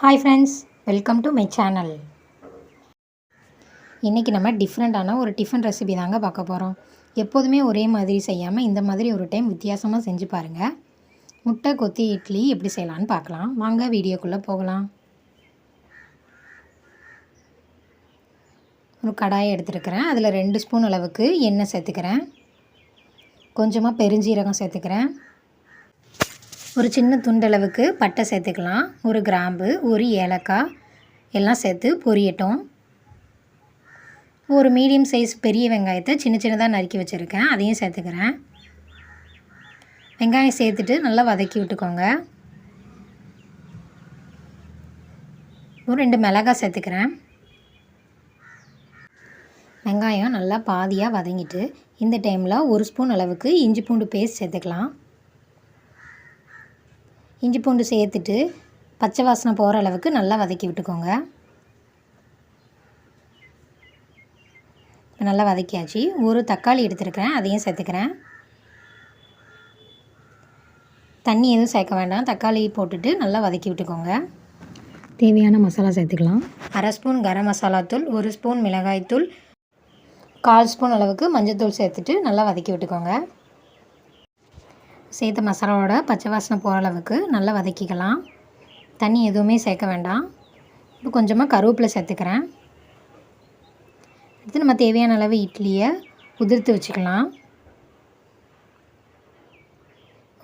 Hi friends welcome to my channel இன்றைக்கி நம்ம டிஃப்ரெண்ட்டான ஒரு டிஃபன் ரெசிபி தாங்க பார்க்க போகிறோம் எப்போதுமே ஒரே மாதிரி செய்யாமல் இந்த மாதிரி ஒரு டைம் வித்தியாசமாக செஞ்சு பாருங்கள் முட்டை கொத்தி இட்லி எப்படி செய்யலான்னு பார்க்கலாம். வாங்க வீடியோக்குள்ளே போகலாம். ஒரு கடாயை எடுத்துருக்கிறேன். அதில் ரெண்டு ஸ்பூன் அளவுக்கு எண்ணெய் சேர்த்துக்கிறேன். கொஞ்சமாக பெருஞ்சீரகம் சேர்த்துக்கிறேன். ஒரு சின்ன துண்டளவுக்கு பட்டை சேர்த்துக்கலாம். ஒரு கிராம்பு ஒரு ஏலக்காய் எல்லாம் சேர்த்து பொரியட்டும். ஒரு மீடியம் சைஸ் பெரிய வெங்காயத்தை சின்ன சின்னதாக நறுக்கி வச்சுருக்கேன். அதையும் சேர்த்துக்கிறேன். வெங்காயம் சேர்த்துட்டு நல்லா வதக்கி விட்டுக்கோங்க. ஒரு ரெண்டு மிளகாய் சேர்த்துக்கிறேன். வெங்காயம் நல்லா பாதியாக வதங்கிட்டு இந்த டைமில் ஒரு ஸ்பூன் அளவுக்கு இஞ்சி பூண்டு பேஸ்ட் சேர்த்துக்கலாம். இஞ்சி பூண்டு சேர்த்துட்டு பச்சை வாசனை போகிற அளவுக்கு நல்லா வதக்கி விட்டுக்கோங்க. இப்போ நல்லா வதக்கியாச்சு. ஒரு தக்காளி எடுத்துருக்கிறேன் அதையும் சேர்த்துக்கிறேன். தண்ணி எதுவும் சேர்க்க வேண்டாம். தக்காளி போட்டுட்டு நல்லா வதக்கி விட்டுக்கோங்க. தேவையான மசாலா சேர்த்துக்கலாம். அரை ஸ்பூன் கரம் மசாலா தூள் ஒரு ஸ்பூன் மிளகாய்த்தூள் கால் ஸ்பூன் அளவுக்கு மஞ்சள்தூள் சேர்த்துட்டு நல்லா வதக்கி விட்டுக்கோங்க. சேர்த்த மசாலாவோட பச்சை வாசனை போகிற அளவுக்கு நல்லா வதக்கிக்கலாம். தண்ணி எதுவுமே சேர்க்க வேண்டாம். இப்போ கொஞ்சமாக கருவேப்பிலை சேர்த்துக்கிறேன். அடுத்து நம்ம தேவையான அளவு இட்லியை உதிர்த்து வச்சுக்கலாம்.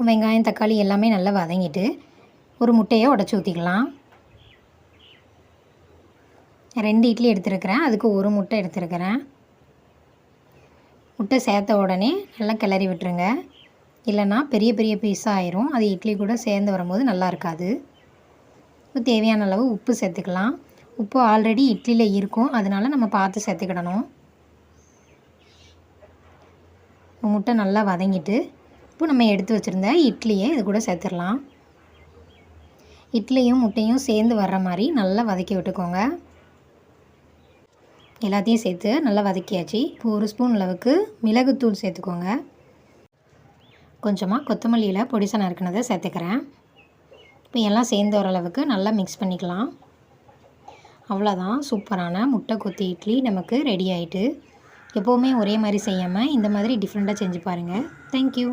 வெங்காயம் தக்காளி எல்லாமே நல்லா வதங்கிட்டு ஒரு முட்டையை உடச்சி ஊற்றிக்கலாம் ரெண்டு இட்லி எடுத்துருக்கிறேன். அதுக்கு ஒரு முட்டை எடுத்துருக்கிறேன். முட்டை சேர்த்த உடனே நல்லா கிளறி விட்டுருங்க. இல்லைன்னா பெரிய பெரிய பீஸாக ஆயிரும். அது இட்லி கூட சேர்ந்து வரும்போது நல்லா இருக்காது. தேவையான அளவு உப்பு சேர்த்துக்கலாம். உப்பு ஆல்ரெடி இட்லியில் இருக்கும். அதனால் நம்ம பார்த்து சேர்த்துக்கிடணும். முட்டை நல்லா வதங்கிட்டு இப்போ நம்ம எடுத்து வச்சுருந்த இட்லியை இது கூட சேர்த்துடலாம். இட்லியும் முட்டையும் சேர்ந்து வர்ற மாதிரி நல்லா வதக்கி விட்டுக்கோங்க. எல்லாத்தையும் சேர்த்து நல்லா வதக்கியாச்சு. இப்போ ஒரு ஸ்பூன் அளவுக்கு மிளகுத்தூள் சேர்த்துக்கோங்க. கொஞ்சமாக கொத்தமல்லியில் பொடிசை நறுக்கினதை சேர்த்துக்கிறேன். இப்போ எல்லாம் சேர்ந்து ஓரளவுக்கு நல்லா மிக்ஸ் பண்ணிக்கலாம். அவ்வளோதான் சூப்பரான முட்டை கொத்தி இட்லி நமக்கு ரெடி ஆகிட்டு எப்போவுமே ஒரே மாதிரி செய்யாமல் இந்த மாதிரி டிஃப்ரெண்ட்டாக செஞ்சு பாருங்கள் தேங்க்யூ